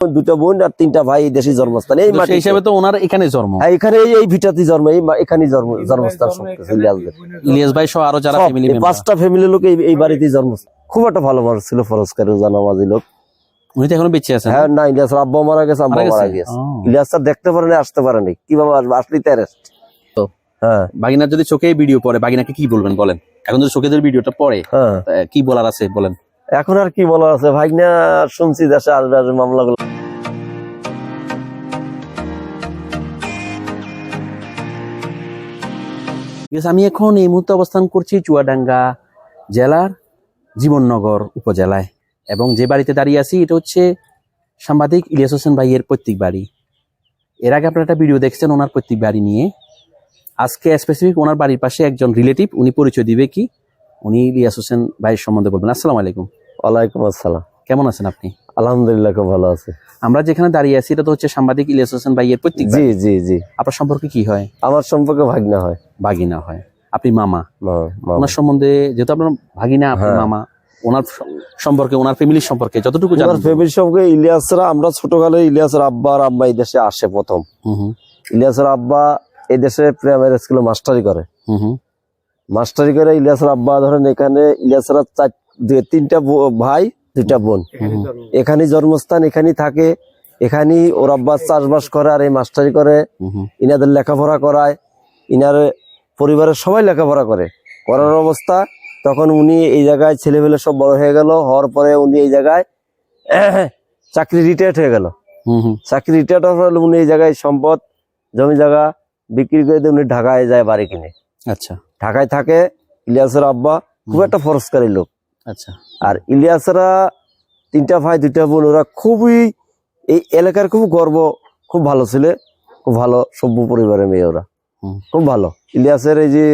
দুটো বোন আর তিনটা ভাই এই দেশে জন্মস্থান। এই মাটি হিসাবে তো ওনার এখানে জন্ম। হ্যাঁ, এখানে এই ভিটাতে জন্ম এই এখানেই জন্ম জন্মস্থান ইলিয়াসদের। ইলিয়াস ভাই সহ আরও যারা ফ্যামিলি পাঁচটা ফ্যামিলি লোক এই বাড়িতেই জন্ম খুব একটা ভালো মানুষ ছিল ফরজকারী জানামাজি লোক। উনি তো এখনও বেঁচে আছেন। হ্যাঁ না ইলিয়াসের আব্বা মারা গেছে আব্বা মারা গেছে? ইলিয়াস স্যার দেখতে পারেনি আসতে পারেনি কীভাবে আসবে আসলেই তো arrest। তো। হ্যাঁ। বাগিনার যদি চোখে ভিডিও পড়ে বাগিনাকে কি বলবেন বলেন? এখন যদি চোখে যদি ভিডিওটা পড়ে হ্যাঁ। কি বলার আছে বলেন? এখন আর কি বলার আছে? ভাইনা শুনছি দেশে আসবে আসবে মামলাগুলো। আমি এখন এই মুহূর্তে অবস্থান করছি চুয়াডাঙ্গা জেলার জীবননগর উপজেলায়। এবং যে বাড়িতে দাঁড়িয়ে আছি এটা হচ্ছে সাংবাদিক ইলিয়াস হোসেন ভাইয়ের পৈতৃক বাড়ি। এর আগে আপনারা একটা ভিডিও দেখছেন ওনার পৈতৃক বাড়ি নিয়ে। আজকে স্পেসিফিক ওনার বাড়ির পাশে একজন রিলেটিভ উনি পরিচয় দিবে কি? উনি ইলিয়াস হোসেন ভাইয়ের সম্বন্ধে বলবেন। আসসালামু আলাইকুম। ওয়ালাইকুম আসসালাম। কেমন আছেন আপনি? আলহামদুলিল্লাহ খুব ভালো আছে। আমরা যেখানে দাঁড়িয়ে আছি এটা তো হচ্ছে সাংবাদিক ইলিয়াস হোসেন ভাইয়ের পৈতৃক জি। জি জি। আপনার সম্পর্কে কি হয়? আমার সম্পর্কে ভাগনা হয়। ভাগিনা হয়। আপনি মামা। ওনার সম্বন্ধে যেহেতু আপনার ভাগিনা আপনার হ্যাঁ। মামা ওনার সম্পর্কে ওনার ফ্যামিলির সম্পর্কে যতটুকু জানেন ফ্যামিলির সঙ্গে ইলিয়াসরা আমরা ছোটকালে ইলিয়াসের আব্বা আর আম্মা এই দেশে আসে প্রথম। হুম হুম, ইলিয়াসের আব্বা এই দেশে প্রাইমারি স্কুলে মাস্টারি করে। হুম হুম, মাস্টারি করে ইলিয়াসের আব্বা ধরেন এখানে ইলিয়াসরা চার দুই- তিনটা ভাই দুইটা বোন। এখানে জন্মস্থান এখানেই থাকে। এখানে ওর আব্বা চাষবাস করে আর এই মাস্টারি করে। হুম হুম, ইনাদের লেখাপড়া করায়। ইনার পরিবারের সবাই লেখাপড়া করে। করার অবস্থা তখন উনি এই জায়গায় ছেলেমেলে সব বড় হয়ে গেল হওয়ার পরে উনি এই জায়গায় চাকরি রিটায়ার্ড হয়ে গেল। হুম হুম, চাকরি রিটায়ার্ড হওয়ার উনি এই জায়গায় সম্পদ জমি জায়গা বিক্রি করে দিয়ে উনি ঢাকায় যায় বাড়ি কিনে। আচ্ছা। ঢাকায় থাকে ইলিয়াসের আব্বা খুব একটা ফরস্কারী লোক। আচ্ছা। আর ইলিয়াসরা তিনটা ভাই দুইটা বোন ওরা খুবই এই এলাকার খুব গর্ব খুব ভালো ছেলে খুব ভালো সভ্য পরিবারের মেয়ে ওরা। খুব ভালো। ইলিয়াসের এই যে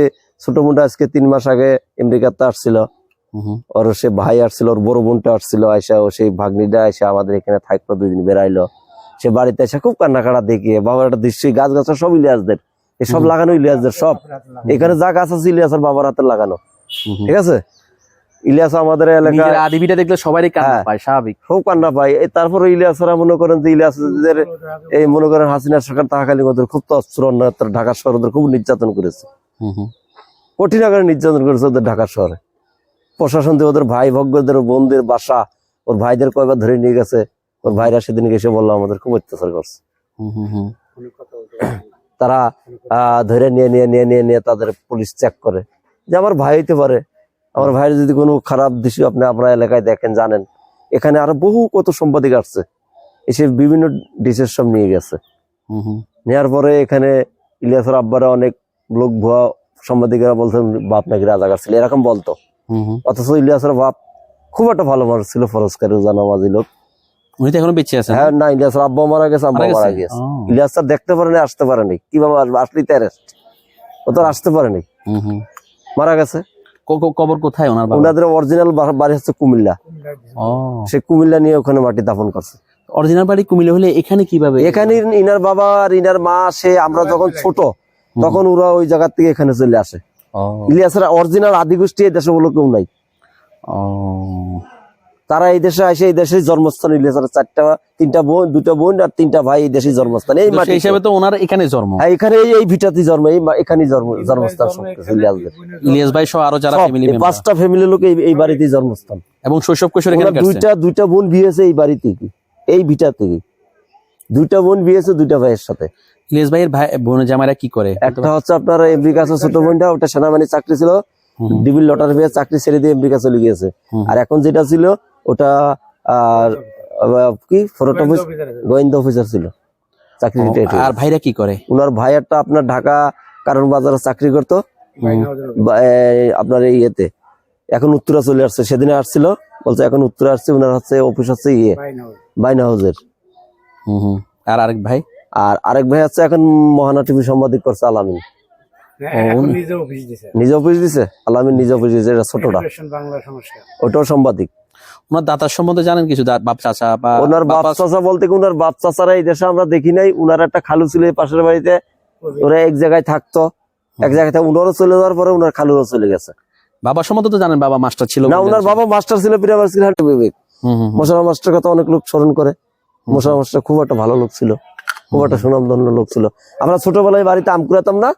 ছোট মোটা আজকে তিন মাস আগে আমেরিকাতে আসছিল। ওর সে ভাই আসছিল ওর বড় বোনটা আসছিল আইসা ও সেই ভাগ্নিটা এসে আমাদের এখানে থাকল দুই দিন বেড়াইলো। সে বাড়িতে এসে খুব কান্নাকাটা দেখিয়ে বাবার একটা দৃশ্য গাছ গাছ সব ইলিয়াসদের। এসব সব লাগানো ইলিয়াসদের সব। এখানে যা গাছ আছে ইলিয়াসের বাবার হাতে লাগানো। ঠিক আছে? ইলিয়াস আমাদের এলাকায় আদিবিটা দেখলে সবারই কান্না হ্যাঁ। পায় স্বাভাবিক। খুব কান্না এই তারপরে ইলিয়াসরা মনে করেন যে ইলিয়াসদের এই মনে করেন হাসিনা সরকার থাকাকালীন ওদের খুব তৎসর ঢাকা শহর ওদের খুব নির্যাতন করেছে। কঠিন আকারে নির্যাতন করেছে ওদের ঢাকা শহরে। প্রশাসন দিয়ে ওদের ভাই ভগ্নদের বোনদের বাসা ওর ভাইদের কয়বার ধরে নিয়ে গেছে। ওর ভাইরা সেদিন এসে বলল আমাদের খুব অত্যাচার করছে। তারা ধরে নিয়ে নিয়ে নিয়ে নিয়ে নিয়ে তাদের পুলিশ চেক করে। যে আমার ভাই হইতে পারে। আমার ভাইয়ের যদি কোনো খারাপ দৃশ্য আপনি আপনার এলাকায় দেখেন জানেন এখানে আরও বহু কত সাংবাদিক আসছে এসে বিভিন্ন ডিসের সব নিয়ে গেছে। নেওয়ার পরে এখানে ইলিয়াসের আব্বারা অনেক লোক ভুয়া সাংবাদিকেরা বলতেন বাপ নাকি রাজাকার ছিল এরকম বলতো। অথচ ইলিয়াসের বাপ খুব একটা ভালো মানুষ ছিল ফরজকারী জানামাজি লোক। উনি তো এখনও বেঁচে আছেন হ্যাঁ না? ইলিয়াসের আব্বা মারা গেছে আব্বা মারা গেছে? ইলিয়াস স্যার দেখতে পারেনি আসতে পারেনি কীভাবে আসবে? আসলেই তো। ও তো আসতে পারেনি। মারা গেছে। কবর কোথায় ওনার ওনাদের অরিজিনাল বাড়ি হচ্ছে কুমিল্লা। সে কুমিল্লা নিয়ে ওখানে মাটি দাফন করছে। অরিজিনাল বাড়ি কুমিল্লা হলে এখানে কীভাবে? এখানে ইনার বাবা আর ইনার মা সে আমরা যখন ছোট তখন ওরা ওই জায়গা থেকে এখানে চলে আসে। ইলিয়াসের অরিজিনাল আদিগোষ্ঠী এই দেশে বলে কেউ নাই। ও। তারা এই দেশে আসে এই দেশের জন্মস্থান ইলিয়াসের চারটা তিনটা বোন দুটা বোন আর তিনটা ভাই এই দেশের জন্মস্থান। এই মাটি হিসাবে তো ওনার এখানে জন্ম। এখানে এই এই ভিটাতে জন্ম এই এখানেই জন্ম জন্মস্থান সব কিছু ইলিয়াসদের। ইলিয়াস ভাই সহ আরও যারা ফ্যামিলি এই পাঁচটা ফ্যামিলির লোক এই- এই বাড়িতেই জন্মস্থান। এবং শৈশব কৈশোর এখানে কাটছে। দুইটা দুইটা বোন বিয়েছে এই বাড়ি থেকে এই ভিটা থেকে। দুইটা বোন বিয়ে বিয়েছে দুইটা ভাইয়ের সাথে। ইলিয়াস ভাইয়ের ভাই বোন জামাইরা কি করে? একটা হচ্ছে আপনার আমেরিকা আছে ছোট বোনটা ওটা সেনাবাহিনী চাকরি ছিল। ডিবিল লটার পেয়ে চাকরি ছেড়ে দিয়ে আমেরিকা চলে গিয়েছে। আর এখন যেটা ছিল ওটা আর কি? ফরট অফিস গোয়েন্দা অফিসার ছিল। চাকরি আর ভাইরা কি করে? উনার ভাই একটা আপনার ঢাকা কারণ বাজারে চাকরি করতো। আপনার এই ইয়েতে। এখন উত্তরা চলে আসছে। সেদিনে আসছিল। বলছে এখন উত্তরা আসছে। উনার হচ্ছে অফিস হচ্ছে ইয়ে। বাইনা হাউজের হুম হুম। আর আরেক ভাই? আর আরেক ভাই হচ্ছে এখন মহানা টিভি সাংবাদিক করছে আলামিন। নিজে অফিস দিছে। আলামিন নিজে অফিস দিছে। এটা ছোটটা। ওটাও সাংবাদিক। ওনার দাতার সম্বন্ধে জানেন কিছু বাপ চাচা বা ওনার বাপ চাচা বলতে ওনার বাপ চাচারা এই দেশে আমরা দেখি নাই উনার একটা খালু ছিল পাশের বাড়িতে ওরা এক জায়গায় থাকতো এক জায়গায় উনারও চলে যাওয়ার পরে উনার খালুরও চলে গেছে। বাবার সম্বন্ধে তো জানেন বাবা মাস্টার ছিল না ওনার বাবা মাস্টার ছিল প্রিয়াবার ছিল হান্টি বিবেক। মশলা মাস্টার কথা অনেক লোক স্মরণ করে মোশা মাস্টার খুব একটা ভালো লোক ছিল। খুব একটা সুনামধন্য লোক ছিল। আমরা ছোটবেলায় বাড়িতে আম কুড়াতাম না।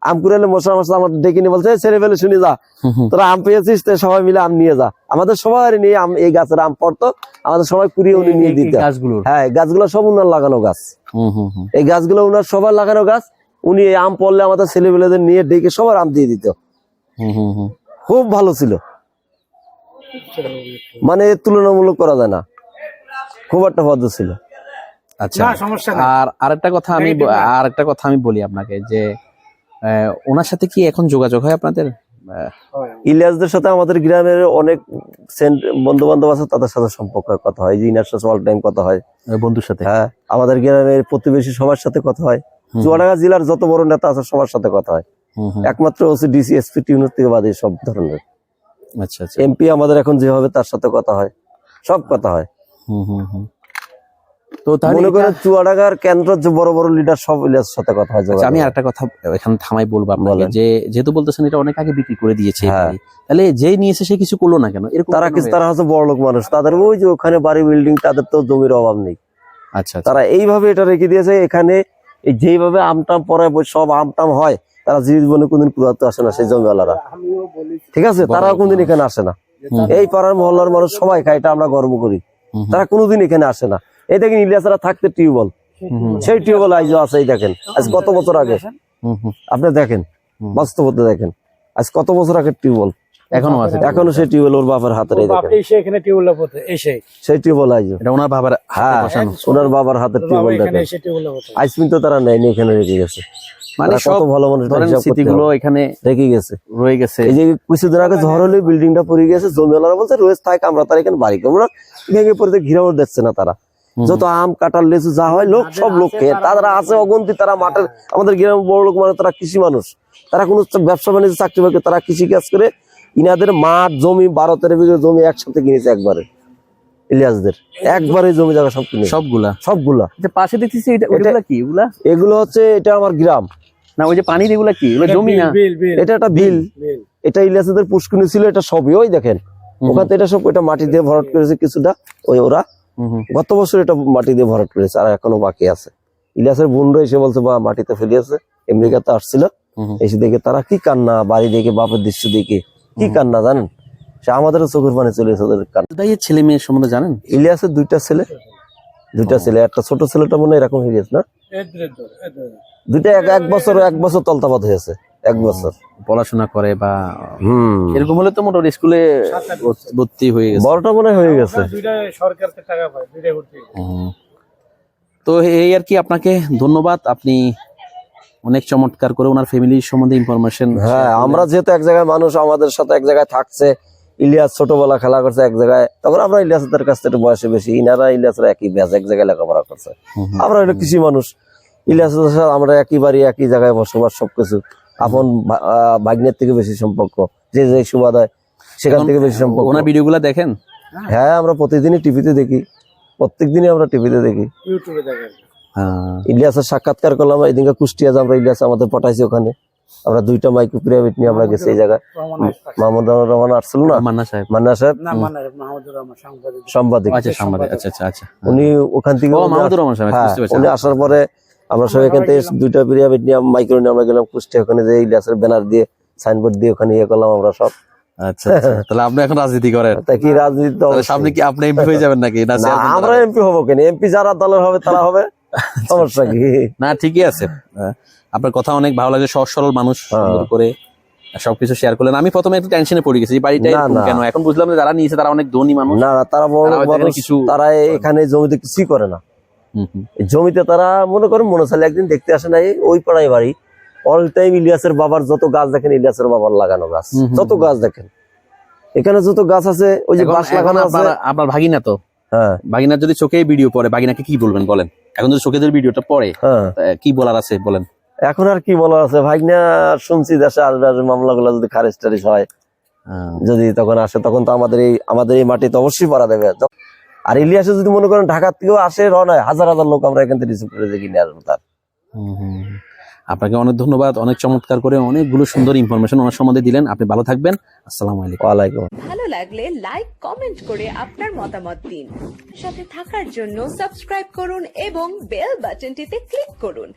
আম কুড়ালে মোশা মাস্টার আমার ডেকে নিয়ে বলছে "এই ছেলে ফেলে শুনি যা। তোরা আম পেয়েছিস তো সবাই মিলে আম নিয়ে যা। আমাদের সবাই নিয়ে আম এই গাছের আম পড়তো। আমাদের সবাই কুড়িয়ে উনি নিয়ে দিত। হ্যাঁ গাছগুলো সব উনার লাগানো গাছ। এই গাছগুলো উনার সবার লাগানো গাছ। উনি এই আম পড়লে আমাদের ছেলেপেলেদের নিয়ে ডেকে সবার আম দিয়ে দিত। হুম হুম হুম। খুব ভালো ছিল। মানে তুলনামূলক করা যায় না। খুব একটা ভদ্র ছিল। আচ্ছা। আর আরেকটা কথা আমি Negative না। আর একটা কথা আমি বলি আপনাকে যে ওনার সাথে কি এখন যোগাযোগ হয় আপনাদের? ইলিয়াসদের সাথে আমাদের গ্রামের অনেক বন্ধু বান্ধব আছে তাদের সাথে সম্পর্ক কথা হয়। যে ইনার সাথে অল টাইম কথা হয়। বন্ধুর সাথে? হ্যাঁ আমাদের গ্রামের প্রতিবেশী সবার সাথে কথা হয়। চুয়াডাঙ্গা জেলার যত বড় নেতা আছে সবার সাথে কথা হয়। একমাত্র হচ্ছে ডিসি এসপি টিউনের থেকে বাদে সব ধরনের। আচ্ছা আচ্ছা। এমপি আমাদের এখন যেভাবে তার সাথে কথা হয় সব কথা হয়। হুম, হুম, হুম। তো মনে চুয়াডাঙ্গার কেন্দ্রের যে বড় বড় লিডার সব সাথে কথা হয় আচ্ছা, আমি। আরেকটা কথা এখানে থামাই বলব আপনাকে যে যেহেতু বলতেছেন এটা অনেক আগে বিক্রি করে দিয়েছে হ্যাঁ। তাহলে যে নিয়েছে সে কিছু করল না কেন? এরকম তারা কিছু তারা হচ্ছে বড় লোক মানুষ। তাদের ওই যে ওখানে বাড়ি বিল্ডিং তাদের তো জমির অভাব নেই। আচ্ছা আচ্ছা। তারা এইভাবে এটা রেখে দিয়েছে এখানে এই যেইভাবে আমটাম পরে সব আমটাম হয় তারা জীবনে কোনদিন কুড়াতে আসে না সেই জমিওয়ালারা। আমিও ঠিক আছে? তারা কোনদিন এখানে আসে না। এই পাড়ার মহল্লার মানুষ সবাই খায় এটা আমরা গর্ব করি। তারা কোনোদিন এখানে আসে না। এই দেখেন ইলিয়াসরা থাকতে টিউবওয়েল। সেই টিউবওয়েল আজ আছে এই দেখেন। আজ কত বছর আগে। আপনি দেখেন। বাস্তবতে দেখেন। আজ কত বছর আগে টিউবওয়েল? এখনও আছে। এখনও সেই টিউবওয়েল ওর বাবার দেখেন। এসে এখানে টিউবওয়েল পড়তে এসে। সেই টিউবওয়েল আজ এটা ওনার বাবার হ্যাঁ ওনার বাবার হাতের বাবা টিউবওয়েল এখানে দেখেন। এসে টিউবওয়েল পড়তে আজ কিন্তু তারা নেয়নি এখানে রেখে গেছে। মানে কত ভালো মানুষ ধরেন স্মৃতিগুলো এখানে রেখে গেছে। রয়ে গেছে। এই যে কিছুদিন আগে ঝড় হলে বিল্ডিংটা পড়ে গেছে জমিওয়ালারা বলছে রোজ থাক আমরা তার এখানে বাড়ি করব না। ভেঙে পড়তে ঘিরাও দেখছে না তারা। যত আম কাটার লেচু যা হয় লোক সব লোক খেয়ে। তারা আছে অগন্তি তারা মাঠের আমাদের গ্রামের বড় লোক মানে তারা কৃষি মানুষ। তারা কোনো ব্যবসা বাণিজ্য চাকরি বাকরি তারা কৃষি কাজ করে ইনাদের মাঠ জমি বারো তেরো বিঘা জমি একসাথে কিনেছে একবারে। ইলিয়াসদের। একবারে জমি জায়গা সব কিনে সবগুলা? সবগুলা। যে পাশে দেখতেছি এটা কি? এগুলা এগুলো হচ্ছে এটা আমার গ্রাম। না ওই যে পানির এগুলা কি? এগুলো জমি না? এটা একটা বিল। বিল এটা ইলিয়াসদের পুষ্কুনি ছিল এটা সবই ওই দেখেন। হুম, ওখান থেকে এটা সব এটা মাটি দিয়ে ভরাট করেছে কিছুটা ওই ওরা। গত বছর এটা মাটি দিয়ে ভরাট করেছে আর এখনও বাকি আছে। ইলিয়াসের বন্ধু এসে বলছে বা মাটিতে ফেলিয়েছে আমেরিকাতে আসছিল। এসে দেখে তারা কি কান্না বাড়ি দেখে বাপের দৃশ্য দেখে কি কান্না জানেন? সে আমাদেরও চোখের পানি চলে এসে ওদের কান্না। ছেলে মেয়ের সম্বন্ধে জানেন? ইলিয়াসের দুইটা ছেলে দুইটা ছেলে একটা ছোট ছেলেটা মনে হয় এরকম হয়ে গেছে না? দুইটা এক এক বছর এক বছর তলতাপাত হয়েছে এক বছর। পড়াশোনা করে বা হুম। এরকম হলে তো মোটামুটি স্কুলে ভর্তি হয়ে গেছে। বড়টা মনে হয়ে গেছে। দুইটা সরকার টাকা পায় দুইটা ভর্তি তো এই আর কি আপনাকে ধন্যবাদ। আপনি অনেক চমৎকার করে ওনার ফ্যামিলির সম্বন্ধে ইনফরমেশন হ্যাঁ আমরা যেহেতু এক জায়গায় মানুষ আমাদের সাথে এক জায়গায় থাকছে ইলিয়াস ছোটবেলা খেলা করছে এক জায়গায় তখন আমরা ইলিয়াসদের কাছ থেকে বয়সে বেশি ইনারা ইলিয়াসরা একই ব্যাস এক জায়গায় লেখাপড়া করছে। আমরা হলো কৃষি মানুষ। ইলিয়াসের সাথে আমরা একই বাড়ি একই জায়গায় বসবাস সবকিছু। আপন ভাগ্নের থেকে বেশি সম্পর্ক। যে যে সুবাদ হয় সেখান থেকে বেশি সম্পর্ক। ওনার ভিডিওগুলো দেখেন? হ্যাঁ আমরা প্রতিদিনই টিভিতে দেখি। প্রত্যেক দিনই আমরা টিভিতে দেখি। ইউটিউবে দেখেন। হ্যাঁ। ইলিয়াসের সাক্ষাৎকার করলাম এদিনকে কুষ্টিয়া আমরা ইলিয়াস আমাদের পাঠাইছি ওখানে। আমরা দুইটা মাইক্রো প্রাইভেট নিয়ে আমরা গেছি এই জায়গায়। মাহমুদ রহমান আসছিল না? মান্না সাহেব। মান্না সাহেব? না মানে মাহমুদুর রহমান সাংবাদিক। সাংবাদিক। আচ্ছা সাংবাদিক। আচ্ছা আচ্ছা আচ্ছা। উনি ওখান থেকে হ্যাঁ উনি আসার পরে আমরা সব এখান থেকে দুইটা প্রাইভেট নিয়ে মাইক্রো নিয়ে আমরা গেলাম কুষ্টিয়া। ওখানে যে ইলিয়াসের ব্যানার দিয়ে সাইনবোর্ড দিয়ে ওখানে ইয়ে করলাম আমরা সব। আচ্ছা আচ্ছা। তাহলে আপনি এখন রাজনীতি করেন? তা কি রাজনীতি তো তাহলে অবশ্যই। সামনে কি আপনি এমপি হয়ে যাবেন নাকি? না না আমরা এমপি হব কেন? এমপি যারা দলের হবে তারা হবে। সমস্যা কি? না ঠিকই আছে। আপনার কথা অনেক ভালো লাগে সহজ সরল মানুষ হ্যাঁ। সুন্দর করে সবকিছু শেয়ার করলেন। আমি প্রথমে একটু টেনশনে পড়ে গেছি বাড়িটা। কেন এখন বুঝলাম যে যারা নিয়েছে তারা অনেক ধনী মানুষ। না তারা বড় কিছু- তারা এখানে জমিতে কিছুই করে না। জমিতে তারা মনে করেন মনে একদিন দেখতে আসে নাই ওই পাড়ায় বাড়ি। অল টাইম ইলিয়াসের বাবার যত গাছ দেখেন ইলিয়াসের বাবার লাগানো গাছ। যত গাছ দেখেন। এখানে যত গাছ আছে ওই যে বাঁশ লাগানো আছে। আপনার- ভাগিনা তো। হ্যাঁ। ভাগিনার যদি চোখে ভিডিও পড়ে ভাগিনাকে কি বলবেন বলেন? এখন যদি চোখে ভিডিওটা পড়ে হ্যাঁ। কি বলার আছে বলেন? এখন আর কি বলার আছে? ভাগনা শুনছি দেশে আসবে আসবে মামলাগুলো যদি খারিজ টারিজ হয়। যদি তখন আসে তখন তো আমাদের এই আমাদের এই মাটি তো অবশ্যই পারা দেবে। আর ইলিয়াসে যদি মনে করেন ঢাকা থেকেও আসে রওনা হয়, হাজার হাজার লোক আমরা এখান থেকে রিসিভ করে যে কিনে আসব তার। হুম, হুম, হুম। আপনাকে অনেক ধন্যবাদ অনেক চমৎকার করে অনেকগুলো সুন্দর ইনফরমেশন ওনার সম্বন্ধে দিলেন। আপনি ভালো থাকবেন। আসসালামু আলাইকুম। ওয়ালাইকুম। ভালো লাগলে লাইক কমেন্ট করে আপনার মতামত দিন। সাথে থাকার জন্য সাবস্ক্রাইব করুন এবং বেল বাটনটিতে ক্লিক করুন।